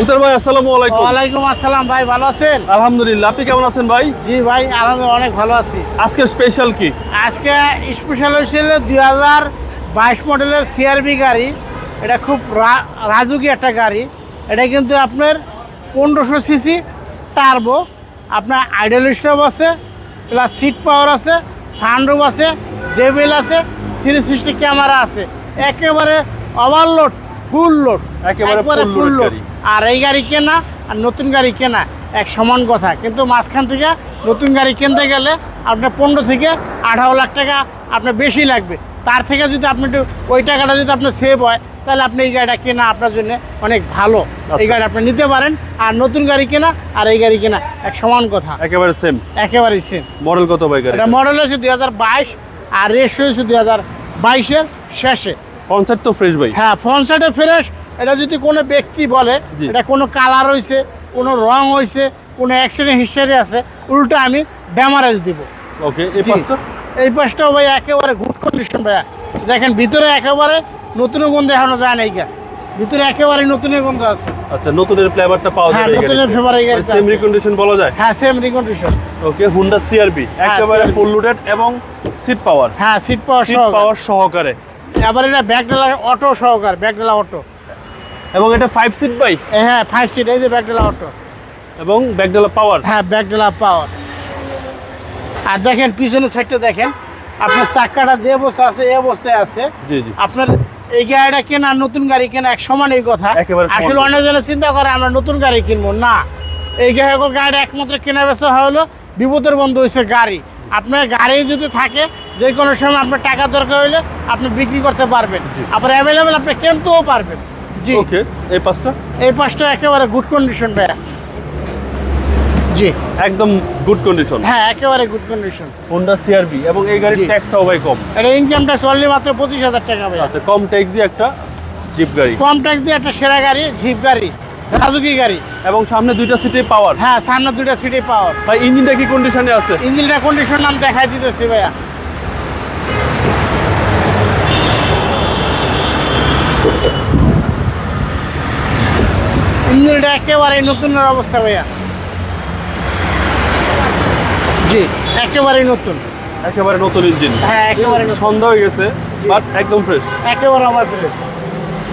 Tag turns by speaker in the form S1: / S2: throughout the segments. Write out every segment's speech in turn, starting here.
S1: উত্তর ভাই আসসালামু আলাইকুম।
S2: ওয়ালাইকুম আসসালাম ভাই ভালো আছেন?
S1: আলহামদুলিল্লাহ আপনি কেমন আছেন ভাই?
S2: জি ভাই আলহামদুলিল্লাহ অনেক ভালো আছি।
S1: আজকে স্পেশাল কি?
S2: আজকে স্পেশাল হয়েছিল দুই হাজার বাইশ মডেলের সিআরবি গাড়ি। এটা খুব রাজুকি একটা গাড়ি। এটা কিন্তু আপনার পনেরোশো সিসি টার্বো আপনার আইডল স্টপ আছে প্লাস সিট পাওয়ার আছে সানরুফ আছে জেবেল আছে থ্রি সিক্সটি ক্যামেরা আছে। একেবারে ওভারলোড ফুল লোড
S1: একেবারে load গাড়ি।
S2: আর এই গাড়ি কেনা আর নতুন গাড়ি কেনা এক সমান কথা। কিন্তু মাঝখান থেকে নতুন গাড়ি কিনতে গেলে আপনার পনেরো থেকে আঠারো লাখ টাকা আপনার বেশি লাগবে। তার থেকে যদি আপনি একটু ওই টাকাটা যদি আপনার সেভ হয় তাহলে আপনি এই গাড়িটা কেনা আপনার জন্য অনেক ভালো। এই
S1: আচ্ছা।
S2: গাড়ি আপনি নিতে পারেন। আর নতুন গাড়ি কেনা আর এই গাড়ি কেনা এক সমান কথা।
S1: একেবারে সেম
S2: একেবারেই সেম
S1: মডেল কত ভাই গাড়ি
S2: এটা মডেল হচ্ছে দুই হাজার বাইশ আর রেস হয়েছে দুই হাজার বাইশের শেষে।
S1: কনসেপ্ট তো ফ্রেশ ভাই।
S2: হ্যাঁ ফ্রন্ট সাইডে ফ্রেশ এটা যদি কোনো ব্যক্তি বলে। এটা কোনো কালার হয়েছে কোনো রং হয়েছে কোনো অ্যাক্সিডেন্ট হিস্টোরি আছে উল্টো আমি ড্যামারেজ দিব।
S1: ওকে এই
S2: এই পাশটাও ভাই একেবারে গুড কন্ডিশন ভাইয়া। দেখেন ভিতরে একেবারে নতুন গন্ধ এখনও যায় নাই ভিতরে একেবারে নতুনের গন্ধ আছে।
S1: আচ্ছা নতুনের ফ্লেভারটা পাওয়া
S2: হ্যাঁ
S1: এই
S2: নতুনের ফেভার এই গাড়িতে
S1: সেম রিকন্ডিশন বলা যায়?
S2: হ্যাঁ same recondition
S1: okay Honda CRV
S2: হ্যাঁ,
S1: একেবারে ফুল লোডেড এবং সিট পাওয়ার
S2: হ্যাঁ সিট পাওয়ার
S1: সিট
S2: সহকারে।
S1: পাওয়ার সহকারে।
S2: আবার এটা ব্যাকডালা অটো সহকার ব্যাকডালা অটো
S1: এবং এটা ফাইভ সিট বাই
S2: হ্যাঁ ফাইভ সিট এই যে ব্যাকডালা অটো
S1: এবং ব্যাকডালা পাওয়ার
S2: হ্যাঁ ব্যাকডালা পাওয়ার আর দেখেন পিছনের সাইডটা দেখেন আপনার চাকাটা যে অবস্থা আছে এই অবস্থায় আছে।
S1: জি জি।
S2: আপনার এই গাড়িটা কেনা আর নতুন গাড়ি কেনা এক সমান এই কথা আসলে। অনেকজনে চিন্তা করে আমরা নতুন গাড়ি কিনবো। না এই গাড়ি গাড়িটা একমাত্র কেনা বেচা হলো বিপদের বন্ধু হয়েছে গাড়ি। আপনার গাড়ি যদি থাকে যে কোনো সময় আপনার টাকা দরকার হলে আপনি বিক্রি করতে পারবেন। আবার অ্যাভেলেবেল আপনি কিনতেও পারবেন। জি।
S1: ওকে এই পাঁচটা?
S2: এই পাশটা একেবারে গুড কন্ডিশন ভাইয়া। জি।
S1: একদম গুড কন্ডিশন
S2: হ্যাঁ একেবারে গুড কন্ডিশন
S1: হুন্ডা সিআরবি এবং এই গাড়ির ট্যাক্সটাও ভাই কম।
S2: এটা ইনকামটা চললে মাত্র পঁচিশ হাজার টাকা ভাইয়া।
S1: আচ্ছা কম ট্যাক্স দিয়ে একটা জিপ গাড়ি।
S2: কম ট্যাক্স দিয়ে একটা সেরা গাড়ি জিপ গাড়ি রাজুকি গাড়ি।
S1: এবং সামনে দুইটা সিটে পাওয়ার
S2: হ্যাঁ সামনে দুইটা সিটি পাওয়ার
S1: ভাই ইঞ্জিনটা কি কন্ডিশনে আছে?
S2: ইঞ্জিনটা কন্ডিশন নাম দেখাই দিতেছি ভাইয়া। ইঞ্জিনটা একেবারে নতুনের অবস্থা ভাইয়া। জি। একেবারে নতুন।
S1: একেবারে নতুন ইঞ্জিন
S2: হ্যাঁ একেবারে।
S1: সন্ধ্যা হয়ে গেছে বাট একদম ফ্রেশ
S2: একেবারে আমার প্রিয়।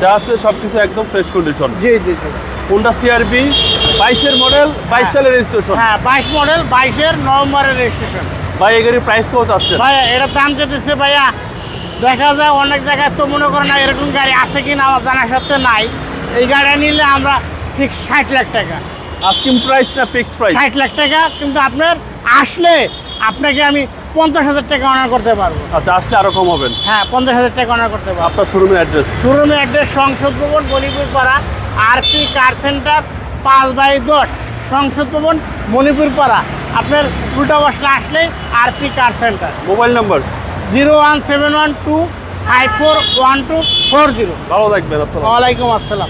S1: যা আছে সবকিছু একদম ফ্রেশ কন্ডিশন
S2: জি জি জি।
S1: হুন্ডা সিআরবি বাইশের মডেল বাইশ
S2: হ্যাঁ।
S1: সালের রেজিস্ট্রেশন
S2: হ্যাঁ বাইশ মডেল বাইশের নভেম্বরের রেজিস্ট্রেশন
S1: ভাই গাড়ির প্রাইস কত চাচ্ছেন?
S2: ভাইয়া এটা দাম চেতেছে ভাইয়া দেখা যায় অনেক জায়গায় তো মনে করেন না এরকম গাড়ি আছে কি না আমার জানা সত্ত্বে নাই। এই গাড়ি নিলে আমরা ঠিক ষাট লাখ টাকা।
S1: আস্কিং প্রাইস না ফিক্সড প্রাইস
S2: ষাট লাখ টাকা কিন্তু আপনার আসলে আপনাকে আমি পঞ্চাশ হাজার টাকা অনার করতে পারব।
S1: আচ্ছা আসলে আরও কম হবেন
S2: হ্যাঁ পঞ্চাশ হাজার টাকা অনার করতে পারব।
S1: আপনার শোরুমের অ্যাড্রেস
S2: শোরুমের অ্যাড্রেস সংসদ ভবন গলিপুর পাড়া আরপি কার সেন্টার পাঁচ বাই দশ। সংসদ ভবন মণিপুর পাড়া। আপনার উল্টা বসলে আসলেই RP car centre
S1: mobile number
S2: zero one seven one two five four one two four zero.
S1: ভালো থাকবেন আসসালাম
S2: ওয়ালাইকুম আসসালাম।